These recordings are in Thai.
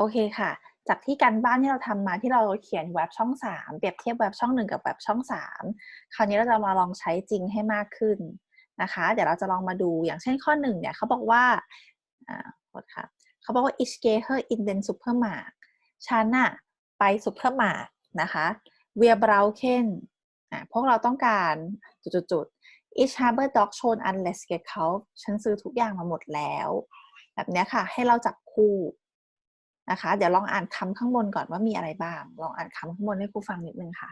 โอเคค่ะ จากที่การบ้านที่เราทำมาที่เราเขียนเว็บช่อง 3 เปรียบเทียบเว็บช่อง 1 กับเว็บช่อง 3 คราวนี้เราจะมาลองใช้จริงให้มากขึ้นนะคะ เดี๋ยวเราจะลองมาดูอย่างเช่นข้อ 1 เนี่ยเขาบอกว่าอ่าโทษค่ะเขาบอกว่า ich gehe in den Supermarkt ฉันน่ะไปซูเปอร์มาร์ทนะคะ wir brauchen อะพวกเราต้องการจุดๆ ich habe doch schon alles gekauft ฉันซื้อทุกอย่างมาหมดแล้ว แบบเนี้ยค่ะ ให้เราจับคู่ นะคะ เดี๋ยวลองอ่านคำข้างบนก่อนว่ามีอะไรบ้าง ลองอ่านคำข้างบนให้ครูฟังนิดนึงค่ะ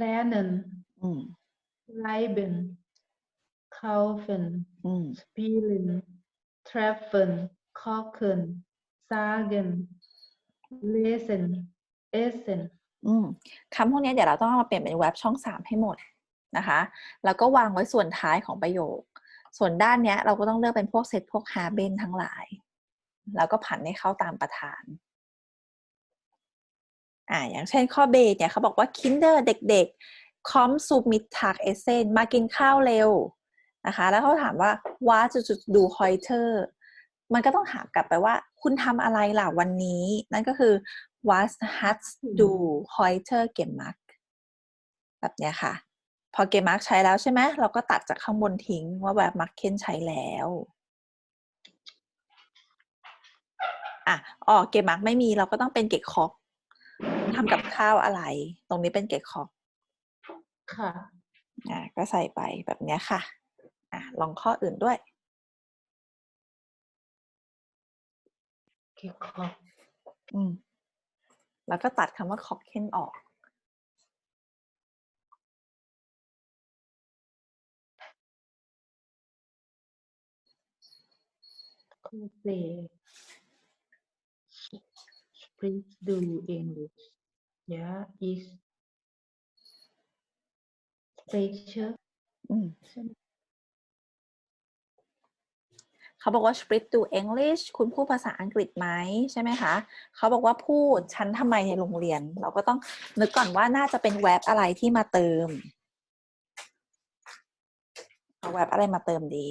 lernen, อืม schreiben, kaufen, อืม spielen, treffen, kochen, sagen, lesen, essen. อืมคำพวกนี้เดี๋ยวเราต้องเอามาเปลี่ยนเป็นเว็บช่อง3ให้หมดนะคะ แล้วก็วางไว้ส่วนท้ายของประโยค ส่วนด้านเนี้ยเราก็ต้องเลือกเป็นพวกเซตพวกฮาเบนทั้งหลาย แล้วก็ผันให้เข้าตามประธานอ่าอย่างเช่นข้อเบเนี่ยเขาบอกว่า kinder เด็กๆ com sub mit tag essen มากินข้าวเร็วนะคะ แล้วเขาถามว่า what จุดๆดู heute มันก็ต้องถามกลับไปว่า คุณทำอะไรล่ะวันนี้ นั่นก็คือ what hast du heute gemacht แบบเนี้ยค่ะ พอ gemacht ใช้แล้วใช่ไหมเราก็ตัดจากข้างบนทิ้งว่าแบบ machen ใช้แล้ว อะอ๋อ gemacht ไม่มีเราก็ต้องเป็นเกคอกทำกับข้าวอะไร ตรงนี้เป็นเกคอกค่ะอะก็ใส่ไปแบบเนี้ยค่ะอะลองข้ออื่นด้วย gekauft, อืมแล้วก็ตัดคำว่าคอกเคนออก Kaffee. Sprichst du Englisch? Ja, ich spreche อืมเขาบอกว่า speak to English คุณพูดภาษาอังกฤษไหมใช่ไหมคะ เขาบอกว่าพูดฉันทำไมในโรงเรียน เราก็ต้องนึกก่อนว่าน่าจะเป็นแว็บอะไรที่มาเติม เอาแว็บอะไรมาเติมดี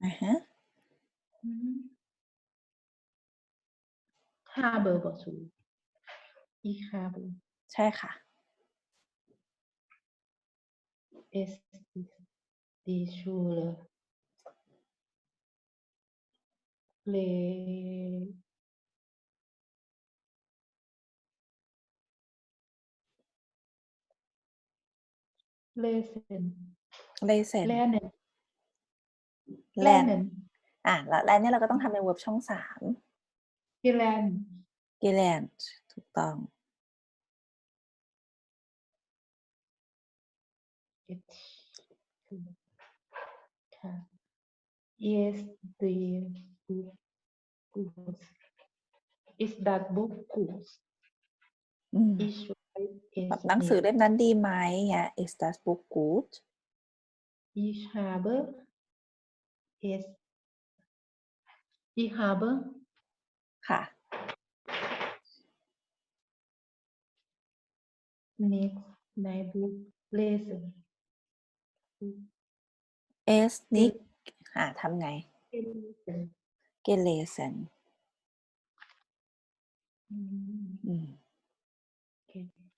Ich habe อ่าฮะ Mhm. habe was du ich habe ใช่ค่ะ es ist die Schule Le lesen lesson lernen land lernen อะแล้ว land เนี่ยเราก็ต้องทำเป็น verb ช่องสาม gelernt gelernt ถูกต้อง Jetzt. Ja. Yes, the book gut. Ist das Buch gut? อืม Ich weiß es แบบหนังสือ nicht. เล่มนั้นดีไหมเนี่ย is das book good Ich habe es. Ich habe ค่ะ nicht dein Buch lesen. es nicht อะทำไง Gelesen. gelesen Mhm. อืม Gelesen.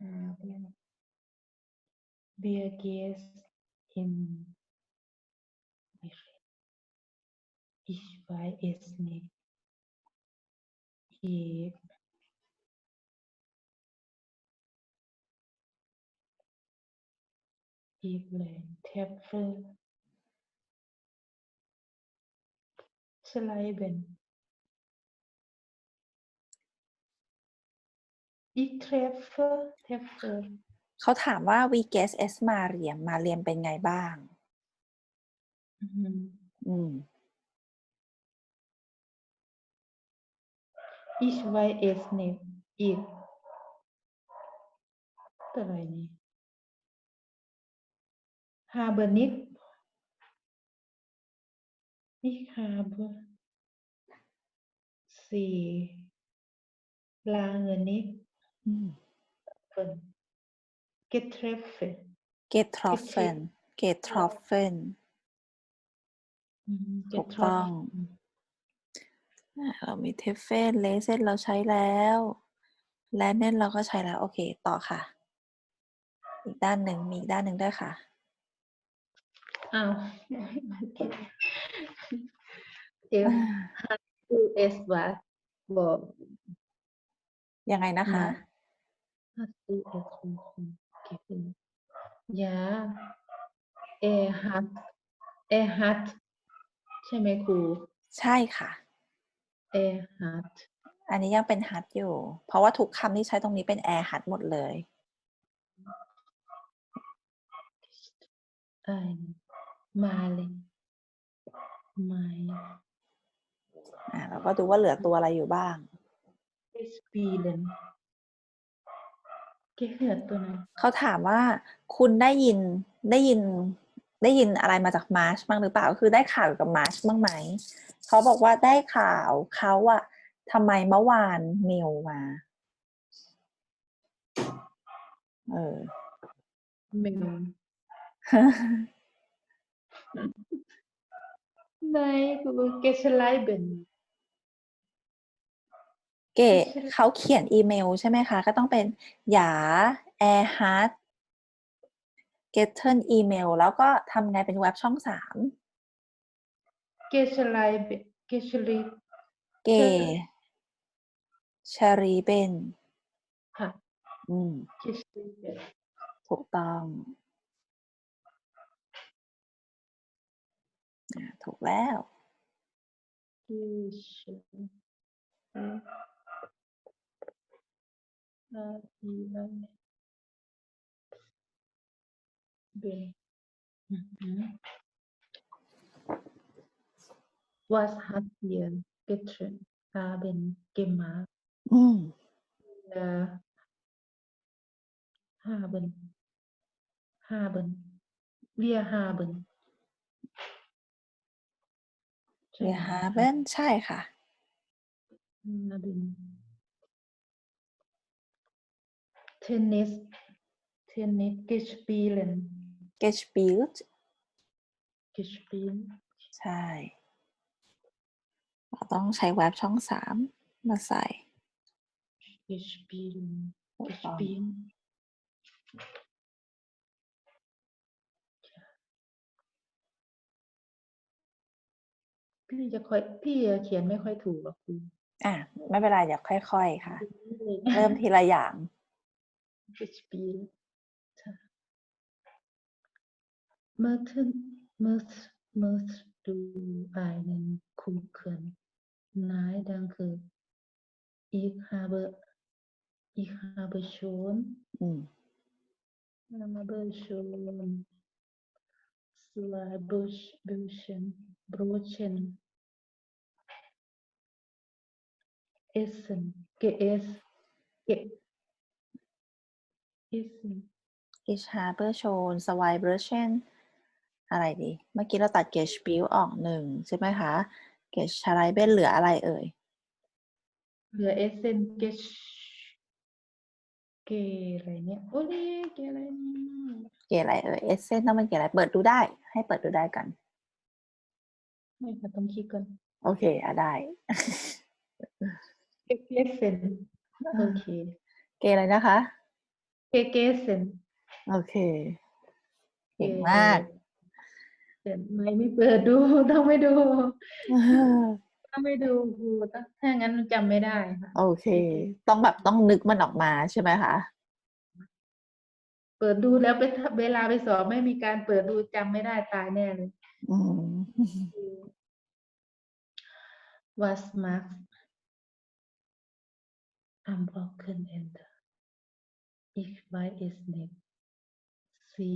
Haben wir gehst in Ich weiß es nicht. Ich Evelyn Töpfe schreiben. Ich treffe Töpfe เขาถามว่า we guess s มาเรียม มาเรียมเป็นไงบ้าง Mhm. อืม Ich weiß es nicht. Ich อะไรนี่ habe nicht ich habe sie lange nicht อืม Treffen. Getreffe. getroffen getroffen อืมถูกต้อง getroffen อะเรามีเทฟเฟนเลเซนเราใช้แล้ว และเน่นเราก็ใช้แล้ว โอเค ต่อค่ะ อีกด้านหนึ่งมีอีกด้านหนึ่งด้วยค่ะ อ้าว F U S วะบอกยังไงนะคะ Hast du es suchen gegeben? Ja, er hat er hat ใช่ไหมครู ใช่ค่ะ er hat อันนี้ยังเป็นฮัทอยู่ เพราะว่าทุกคำที่ใช้ตรงนี้เป็นแอร์ฮัทหมดเลย ein Male mein อะเราก็ดูว่าเหลือตัวอะไรอยู่บ้าง spielen gehört ตัวนั้นเขาถามว่าคุณได้ยินได้ยินได้ยินอะไรมาจากมาร์ชบ้างหรือเปล่าก็คือได้ข่าวเกี่ยวกับมาร์ชบ้างไหมเขาบอกว่าได้ข่าวเขาอะทำไมเมื่อวานเมลมาเออ Mail Nein, กู geschrieben เกะเขาเขียนอีเมลใช่ไหมคะ ก็ต้องเป็นหยาแอร์ฮัทเกตเทิลอีเมลแล้วก็ทำไงเป็นเว็บช่องสาม geschrieben geschrieben เกชารีเบนค่ะอืม geschrieben ถูกต้องอะถูกแล้ว geschrieben Ben. Mhm. Was hat ihr getrunken haben gemacht? อืม Äh, haben. Haben. Wir haben. ใช่เวีไหยมฮาเบนใช่ค่ะ haben. Tennis. Tennis gespielt. get built Gespielt. ใช่ เราต้องใช้เว็บช่องสามมาใส่ Gespielt. ถูกต้อง Gespielt. พี่จะค่อยพี่เขียนไม่ค่อยถูกหรอกคุณอะ ไม่เป็นไร เดี๋ยวค่อย ๆ ค่ะ เริ่เริ่มทีละอย่าง gespielt. Möchten, möcht, möchtest du einen Kuchen? Nein, danke. Ich habe, ich habe schon, อืม habe schon zwei Busch, Büschen, Brotchen essen, geessen, ge, essen. อิชฮาเบอร์โชนสวายเบอร์เชนอะไรดี เมื่อกี้เราตัดเกชบิลออกหนึ่งใช่ไหมคะเกชชาไรเบนเหลืออะไรเอ่ย เหลือเอเซนเกชเกอะไรเนี่ยโอ้ยเกอะไรเนี่ยเกรอะไรเอ่ยเอเซนต้องเป็นเกรอะไร เปิดดูได้ ให้เปิดดูได้กันไม่ค่ะต้องคิดก่อน โอเคอะได้เกเกเซนโอเค เกรอะไรนะคะ เกเกเซนโอเคเก่งมากเดี๋ยวไม่ไม่เปิดดูต้องไม่ดูต้องไม่ดูครูต้องถ้างั้นมันจำไม่ได้ค่ะโอเค ต้องแบบต้องนึกมันออกมาใช่ไหมคะเปิดดูแล้วไปทำเวลาไปสอบไม่มีการเปิดดูจำไม่ได้ตายแน่เลยอืม Was macht am Wochenende? Ich weiß es nicht. สี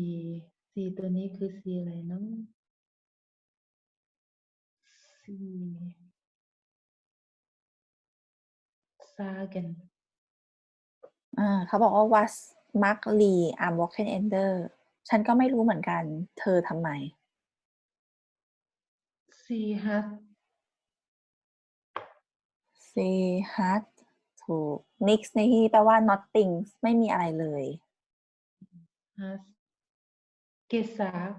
สีตัวนี้คือสีอะไรเนาะสี sagen อ่าเขาบอกว่า was mark lee am walking ender ฉันก็ไม่รู้เหมือนกัน เธอทำไม sie hat she had ถูก nix ในที่นี้แปลว่า nothing ไม่มีอะไรเลย has gesagt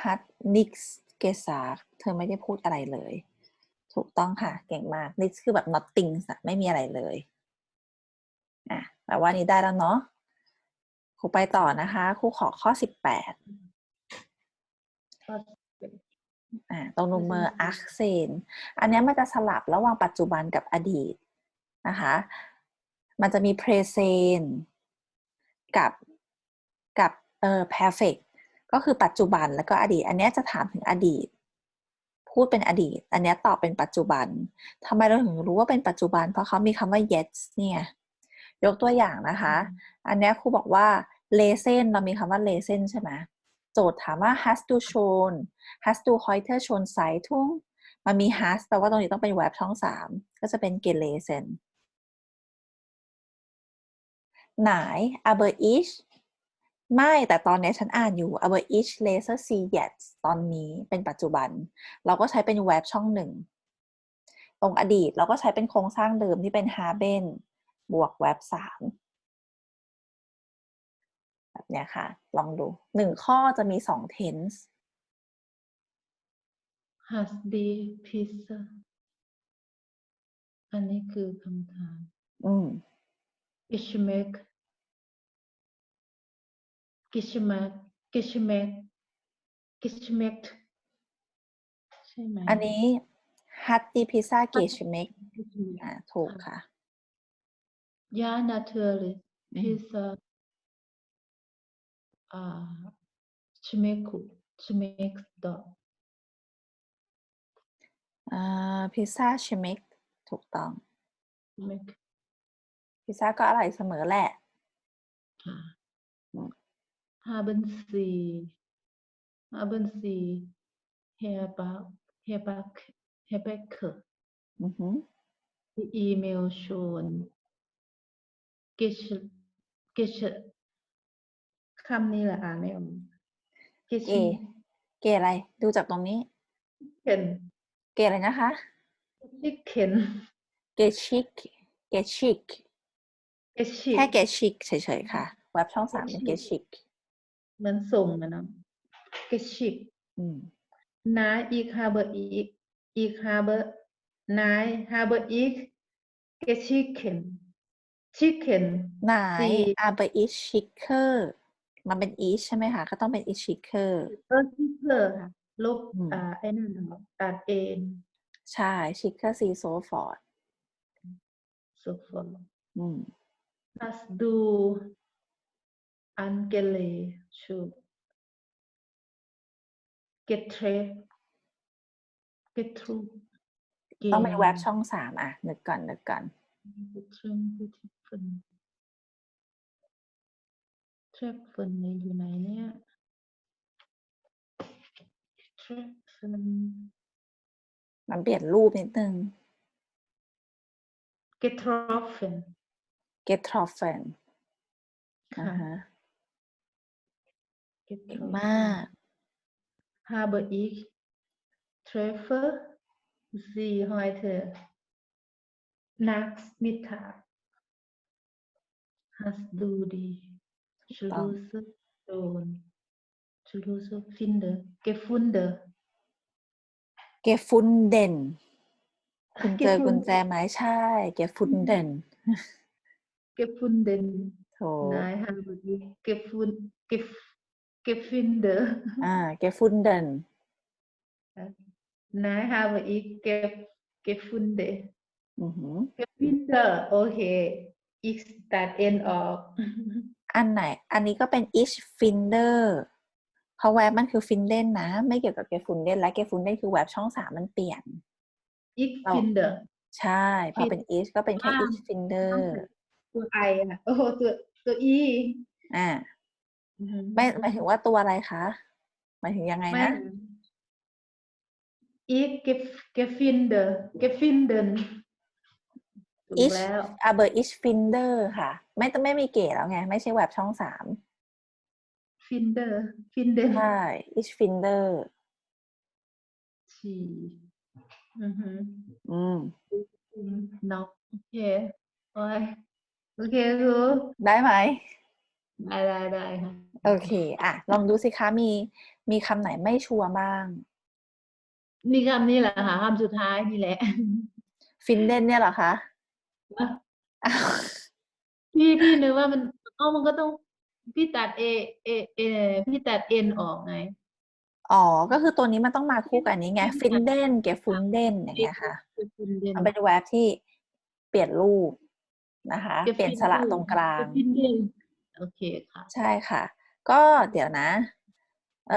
hat nix gesagt เธอไม่ได้พูดอะไรเลย ถูกต้องค่ะ เก่งมาก nix คือแบบ nothing อะไม่มีอะไรเลยอะแปลว่านี้ได้แล้วเนาะครูไปต่อนะคะครูขอข้อสิบแปดก็อ่า ตรงนูเมอร์ไม่ใช่อักเซน อันเนี้ยมันจะสลับระหว่างปัจจุบันกับอดีตนะคะ มันจะมี present กับกับเอ่อ perfect ก็คือปัจจุบันแล้วก็อดีต อันเนี้ยจะถามถึงอดีต พูดเป็นอดีต อันเนี้ยตอบเป็นปัจจุบันทำไมเราถึงรู้ว่าเป็นปัจจุบัน เพราะเขามีคำว่า yes เนี่ยยกตัวอย่างนะคะ อันเนี้ยครูบอกว่า lesson เรามีคำว่า lesson ใช่ไหม โจทย์ถามว่า has to shown has to heute schon Zeitung มันมี has แปลว่าตรงนี้ต้องเป็น verb ช่องสามก็จะเป็น gelesen ไหน aber ich ไม่แต่ตอนนี้ฉันอ่านอยู่ aber ich lese sie jetzt ตอนนี้เป็นปัจจุบัน เราก็ใช้เป็น verb ช่องหนึ่ง ตรงอดีตเราก็ใช้เป็นโครงสร้างเดิมที่เป็น haben บวก verb สาม แบบเนี้ยค่ะ ลองดูหนึ่งข้อจะมีสอง tense has die Pizza อันนี้คือคำถาม อืม Geschmack Geschmack Geschmack Geschmeckt ใช่ไหมอันนี้ hat die Pizza geschmeckt Geschmeckt อ่าถูกค่ะ Ja natürlich อืม Pizza อ่า schmeckt gut schmeckt doch อ่าพิซซ่าชิมิกถูกต้อง schmeckt พิซซ่าก็อร่อยเสมอแหละค่ะอืม haben Sie haben Sie Herr Bach Herr Bach Herr Becker อือหือ die E-Mail schon gesch gesch คำนี้แหละอ่านไม่ออกเกเกอะไร ดูจากตรงนี้ chicken เกอะไรนะคะ chicken เกชิกเกชิก chicken แค่เกชิกเฉยๆค่ะเว็บช่องสามเป็นเกชิกเหมือนส่งนะเนาะ chicken อืม Nein, ich habe ich, ich habe, nein, habe ich Chicken. Chicken. ไหนสี่อาเบอิชิคเกอร์ มันเป็นอีใช่ไหมคะ ก็ต้องเป็นอิชิคเกอร์เออชิคเกอร์ค่ะลบอืมอ่าไอ้นั่นนะตัดเองใช่ชิคเกอร์ซีโซฟอร์ด so fort อืม Hast du Angele schon getreffen? Getru ต้องเป็นเว็บช่องสามอะนึกก่อนนึกก่อน Getreffen, getreffen. Treffen เนี่ยอยู่ไหนเนี่ย Treffen มันเปลี่ยนรูปนิดนึง getroffen getroffen อ่าค่ะฮะเก่ง getroffen มาก habe ich treffe sie heute Nachmittag hast du die Schlüssel schon Schlüssel finde gefunden gefunden คุณเจอ gefunden กุญแจไหมใช่ gefunden gefunden โถ nein habe ich gefunden gef gefunden อ่า gefunden nein habe ich gef gefunden อือหือ Gefinder โอเค ich ตัด n ออกอันไหน อันนี้ก็เป็น ich finder เพราะแว็บมันคือ finden นะ ไม่เกี่ยวกับ gefunden และ gefunden คือแว็บช่องสามมันเปลี่ยน ich เรา finde ใช่พอเป็น ich ก็เป็นแค่อ่า ich finder ตัว i อะโอ้โหตัวตัว e อ่าอือหือไม่หมายถึงว่าตัวอะไรคะหมายถึงยังไงไม่นะ ich gef- gefinde gefinden ถูก ich แล้ว aber ich finder ค่ะไม่ต้องไม่มีเก๋แล้วไง ไม่ใช่แว็บช่องสาม finder finden ใช่ ich finder ชีอือหืออืมน็อกเคโอ้ยโอเคครูได้ไหมได้ได้ได้ค่ะโอเค อะ ลองดูสิคะมี มีคำไหนไม่ชัวร์บ้าง นี่คำนี้แหละค่ะคำสุดท้ายนี่แหละ ฟินเดนเนี่ยเหรอคะ อ้าวพี่พี่นึกว่ามันเอ้ามันก็ต้องพี่ตัดเอเอเอพี่ตัดเอ็นออกไงอ๋อ ก็คือตัวนี้มันต้องมาคู่กันนี้ไง ฟินเดนกับฟุนเดนอย่างเงี้ยค่ะเป็นฟินเดนมันเป็นแวบที่เปลี่ยนรูปนะคะ เปลี่ยนสระตรงกลางฟินเดนโอเคค่ะ ใช่ค่ะ ก็เดี๋ยวนะ เอ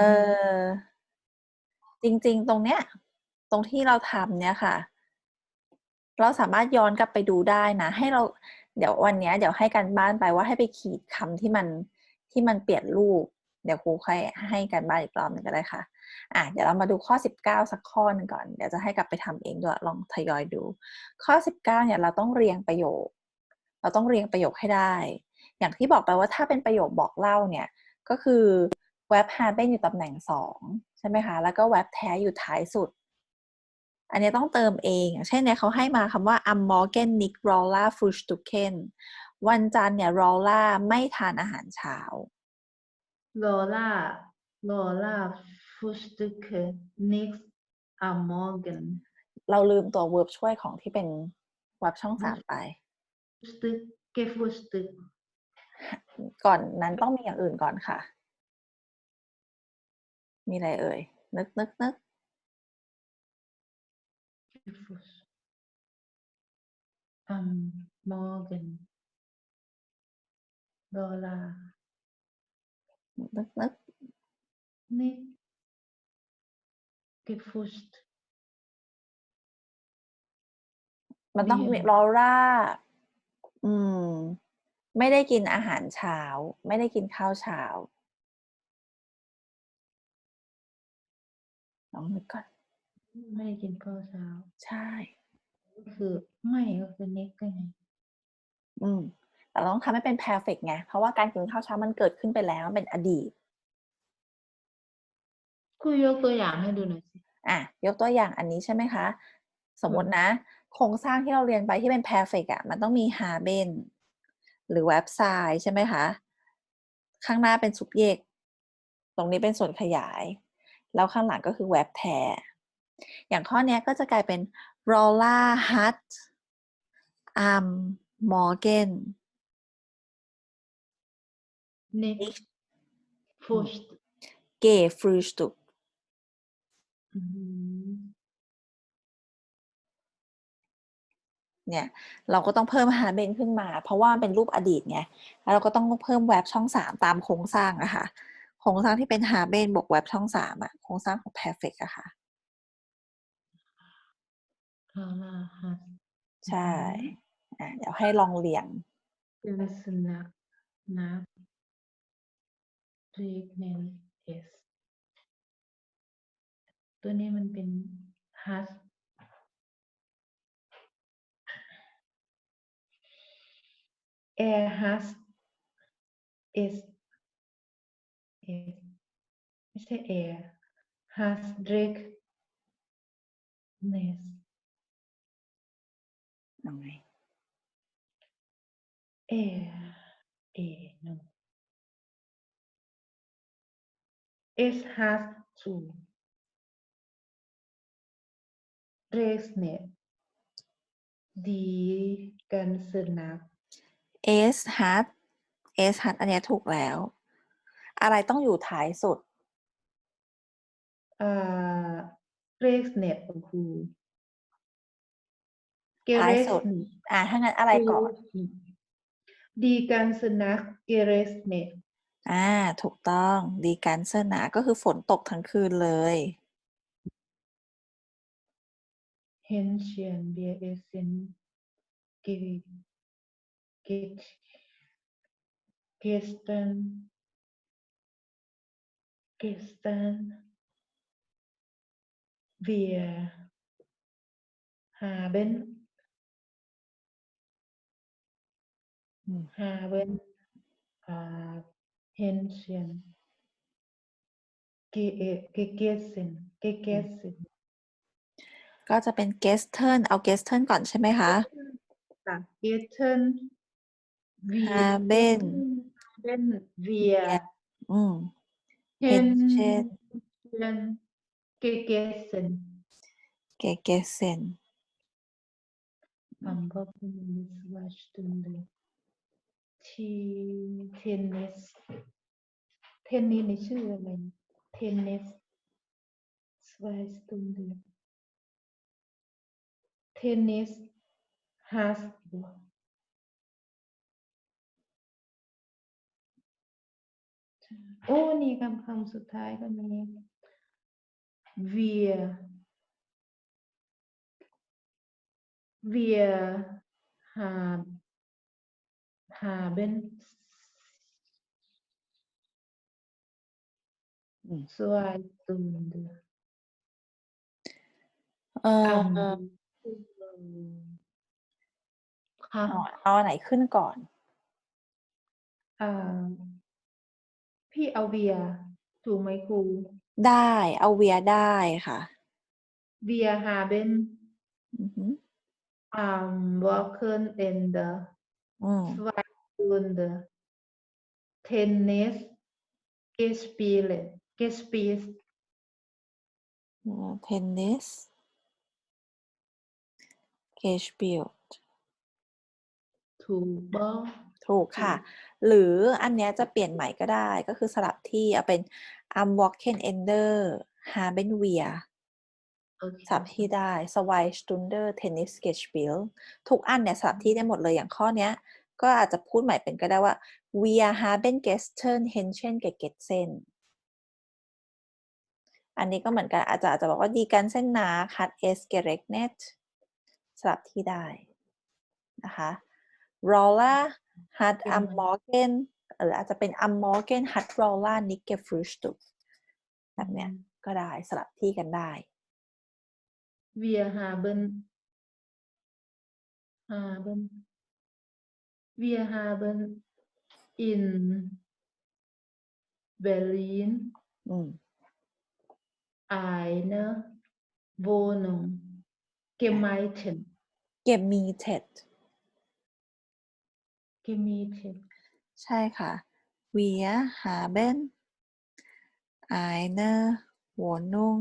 อจริง ๆ ตรงเนี้ย ตรงที่เราทำเนี่ยค่ะ เราสามารถย้อนกลับไปดูได้นะ ให้เราเดี๋ยววันนี้เดี๋ยวให้การบ้านไปว่าให้ไปขีดคำที่มันที่มันเปลี่ยนรูป เดี๋ยวครูค่อยให้การบ้านอีกรอบหนึงก็ได้ค่ะอะเดี๋ยวเรามาดูข้อ 19 สักข้อหนึ่งก่อน เดี๋ยวจะให้กลับไปทำเองด้วยลองทยอยดู ข้อ 19เนี่ยเราต้องเรียงประโยค เราต้องเรียงประโยคให้ได้ อย่างที่บอกไปว่าถ้าเป็นประโยคบอกเล่าเนี่ยก็คือเว็บ h a r b e n อยู่ตำแหน่งสองใช่ไหมคะ แล้วก็เว็บแท้อยู่ท้ายสุด อันนี้ต้องเติมเองอย่างเช่นเนี่ยเขาให้มาคำว่า am morgen nicht rolla frühstücken วันจันทร์เนี่ย rolla ไม่ทานอาหารเช้าโลล่าโลล่าฟุสตึกนิกส์อามอร์กนเราลืมตัว verb ช่วยของที่เป็นเว็บช่องสามไปฟุสตึกเกฟุสตึกก่อนนั้นต้องมีอย่างอื่นก่อนค่ะ มีอะไรเอ่ย นึกนึกนึก เกฟุสอามมอร์กนโลล่านึกนึกนิกเกฟุสมันต้องดีมีค่ะลอร่า อืม ไม่ได้กินอาหารเช้า ไม่ได้กินข้าวเช้าลองนึกก่อน ไม่ได้กินข้าวเช้า ใช่ ก็คือไม่ก็คือนิกก็ไงอืม แต่เราต้องทำให้เป็น perfect ไง เพราะว่าการกินข้าวเช้ามันเกิดขึ้นไปแล้วมันเป็นอดีตครูยกตัวอย่างให้ดูหน่อยสิอะ ยกตัวอย่างอันนี้ใช่ไหมคะ สมมตินะ โครงสร้างที่เราเรียนไปที่เป็น perfect อะ มันต้องมี haben หรือ verb side ใช่ไหมคะ ข้างหน้าเป็น subject ตรงนี้เป็นส่วนขยาย แล้วข้างหลังก็คือ verb แทน อย่างข้อเนี้ยก็จะกลายเป็น rolla hat am morgen นิกฟุส gefrühstück อืมเนี่ยเราก็ต้องเพิ่ม haben ขึ้นมา เพราะว่ามันเป็นรูปอดีตไงแล้วเราก็ต้องเพิ่ม verb ช่องสามตามโครงสร้างอะค่ะโครงสร้างที่เป็น haben บวก verb ช่องสามอะโครงสร้างของ perfect อะค่ะ ฮาลาฮัสใช่อะเดี๋ยวให้ลองเรียง เป็นสนักนักเรียกเนนเอสตัวนี้มันเป็นฮัสแอร์ฮัสเอสเอสไม่ใช่แอร์ฮัสเดรกเนส เอาไงเอเอ no es hast du regnet die ganze Nacht s hat s hat อันเนี้ยถูกแล้ว อะไรต้องอยู่ท้ายสุดอ่า regnet คุณครู ท้ายสุด geregnet อะถ้างั้นอะไรก่อน geregnet die ganze Nacht geregnet อ่า ถูกต้องดีการเซอร์นาก็คือฝนตกทั้งคืนเลย Händchen wir essen ge ge gestern gestern wir haben อืม haben äh, Händchen ge gegessen gegessen ก็จะเป็น gestern เอา gestern ก่อนใช่ไหมคะค่ะ Etten wir Haben haben wir อืม Hähnchen Hähnchen gegessen gegessen am Wochenende zwei Stunden ทีเทนนิสเทนนิสในชื่ออะไรเทนนิสสวายสตูดิเทนนิสฮาสโอ้นี่คำคำสุดท้ายก็มี wir wir haben haben อืม zwei Stunden เอ่อ am ค่ะเอาเอาอันไหนขึ้นก่อนอ่าพี่เอาเบียร์ถูกไหมครูได้เอาเวียได้ค่ะ Wir haben อือหือ am Wochenende อืม zwei Stunden Tennis gespielt gespielt เทนนิส gespielt ถูกบ่ถูกค่ะ หรืออันเนี้ยจะเปลี่ยนใหม่ก็ได้ก็คือสลับที่เอาเป็น am Wochenende haben wir โอเคสลับที่ได้ zwei Stunden Tennis gespielt ทุกอันเนี่ยสลับที่ได้หมดเลยอย่างข้อเนี้ย ก็อาจจะพูดใหม่เป็นก็ได้ว่า wir haben gestern Hähnchen gegessen อันนี้ก็เหมือนกันอาจจะอาจจะบอกว่าดีกันเส้นนา hat es geregnet สลับที่ได้นะคะ Rolla hat am Morgen หรืออาจจะเป็น am Morgen hat Rolla nicht gefrühstückt แบบเนี้ยก็ได้สลับที่กันได้ Wir haben haben wir haben in Berlin อืม eine Wohnung gemietet gemietet gemietet ใช่ค่ะ wir haben eine Wohnung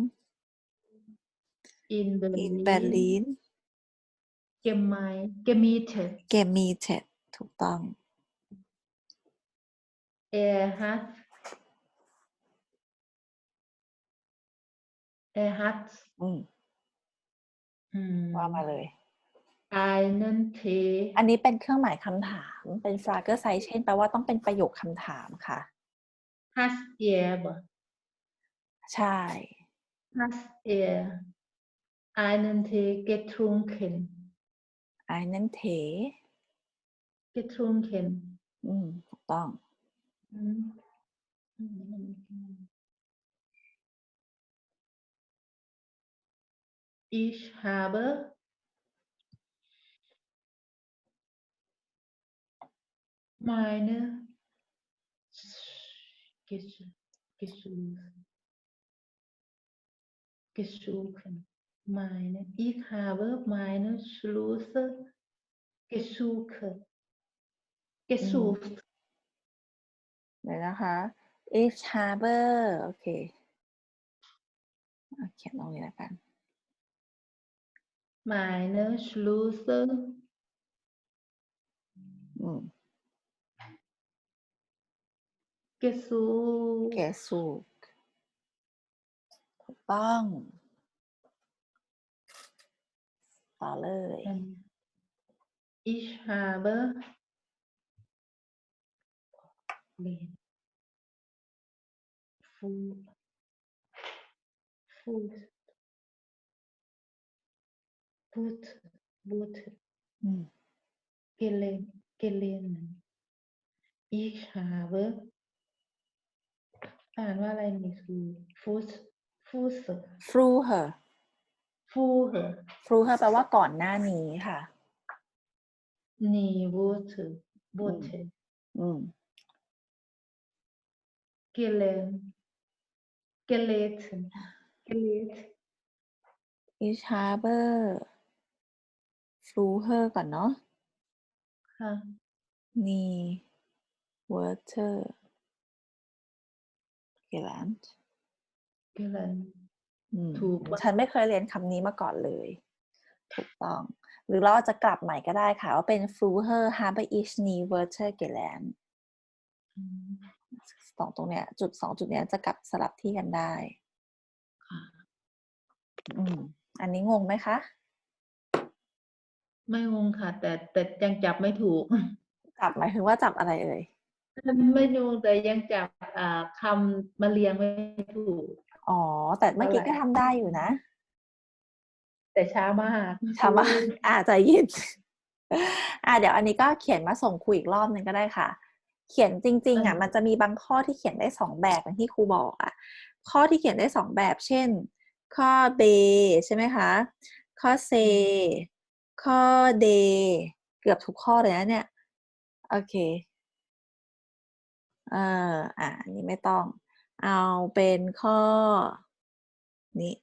in Berlin, in Berlin gemei- gemietet gemietet ถูกต้อง er hat er hat อืม hm, ว่ามาเลย einen Tee อันนี้เป็นเครื่องหมายคำถาม เป็น Fragezeichen แปลว่าต้องเป็นประโยคคำถามค่ะ hast er บ่ ใช่ hast er einen Tee getrunken einen Tee getrunken อืมถูกต้อง hm. Ich habe meine Ges gesuchen. gesuchen. Meine, ich habe meine Schlüssel gesucht. Gesucht. เดี๋ยวนะคะ ich habe โอเคเอาเขียนตรงนี้แล้วกัน Meine Schlüssel อืม gesucht. เกสูกถูกต้องต่อเลย Ähm, Ich habe Lehn. Fu- Fuß. Put, Put, อืม gelehnt, gelehnt. Ich habe อ่านว่าอะไรนี่คือ Fuß, Fuß, früher Fuß, früher แปลว่าก่อนหน้านี้ค่ะ nie Worte, Worte, อืม gelehnt, gelehnt, gelehnt. ich habe früher ก่อนเนาะค่ะนี่ water Geland เกลันอืมถูกปะฉันไม่เคยเรียนคำนี้มาก่อนเลย ถูกต้อง หรือเราอาจจะกลับใหม่ก็ได้ค่ะ ว่าเป็น früher habe ich nie Wörter gelernt อืม สองตรงเนี้ย จุดสองจุดเนี้ยจะกลับสลับที่กันได้ค่ะอืมอันนี้งงไหมคะ ไม่งงค่ะ แต่แต่ยังจับไม่ถูก จับหมายถึงว่าจับอะไรเอ่ยไม่งงแต่ยังจับอ่าคำมาเรียงไม่ถูก อ๋อ แต่เมื่อกี้อะไรก็ทำได้อยู่นะ แต่ช้ามากถามว่าอาจจะยินอ่าเดี๋ยวอันนี้ก็เขียนมาส่งครูอีกรอบหนึ่งก็ได้ค่ะ เขียนจริง ๆอะมันจะมีบางข้อที่เขียนได้สองแบบอย่างที่ครูบอกอะข้อที่เขียนได้สองแบบ เช่น ข้อเบใช่ไหมคะ ข้อเซข้อเดเกือบทุกข้อเลยนะเนี่ยโอเคเอ่ออ่าอันนี้ไม่ต้อง เอาเป็นข้อนี้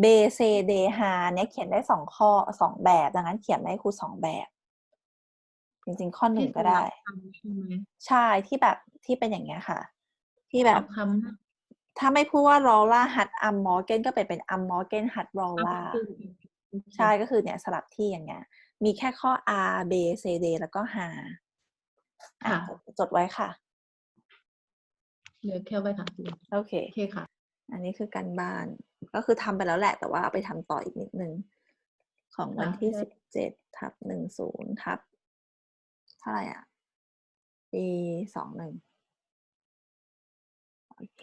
เบเซเดฮาเนี่ยเขียนได้สองข้อสองแบบ ดังนั้นเขียนมาให้ครูสองแบบ จริง ๆ ข้อหนึ่งก็ได้ที่สลับคำใช่ไหมใช่ที่แบบที่เป็นอย่างเงี้ยค่ะ ที่แบสบลับคำนะถ้าไม่พูดว่ารอล่าฮัดอัมมอร์เกนก็เป็นเป็นอัมมอร์เกนฮัดรอล่าเอาขึ้นใช่ก็คือเนี่ยสลับที่อย่างเงี้ย มีแค่ข้อ R B C D แล้วก็ H อะค่ะจดจดไว้ค่ะเหลือแค่ไว้ถามคุณโอเคโอเคค่ะ อันนี้คือการบ้านก็คือทำไปแล้วแหละ แต่ว่าเอาไปทำต่ออีกนิดนึง ของวันค่ะที่ได้สิบเจ็ดทับหนึ่งศูนย์ทับเท่าไหร่อะปีสองหนึ่งโอเค